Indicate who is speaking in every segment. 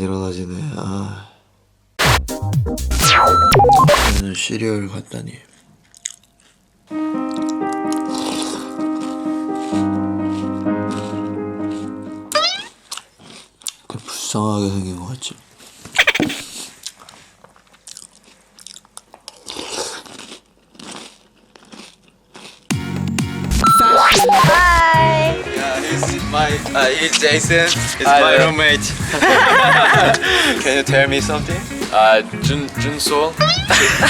Speaker 1: 일어나지네. 아. 저는 시리얼 갖다니. 그 불쌍하게 생긴 것 같지?
Speaker 2: My, uh, he's Jason. He's
Speaker 3: Hi
Speaker 2: my
Speaker 3: there.
Speaker 2: roommate. Can you tell me something?
Speaker 3: 아, 준, 준소?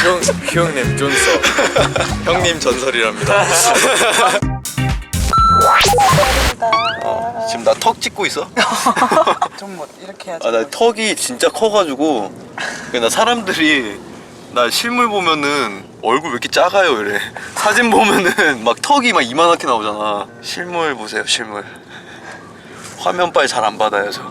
Speaker 3: 형, 형님, 준소.
Speaker 2: 형님 전설이랍니다. 어, 지금 나 턱 찍고 있어?
Speaker 4: 좀 뭐 이렇게 해야지.
Speaker 2: 아, 나 턱이 진짜 커가지고 나 사람들이 나 실물 보면은 얼굴 왜 이렇게 작아요 이래 사진 보면은 막 턱이 막 이만하게 나오잖아 실물 보세요 실물 화면빨 잘 안 받아요 저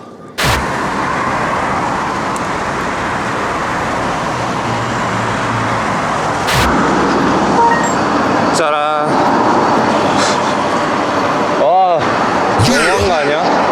Speaker 2: 짜란 와 중요한 거 아니야?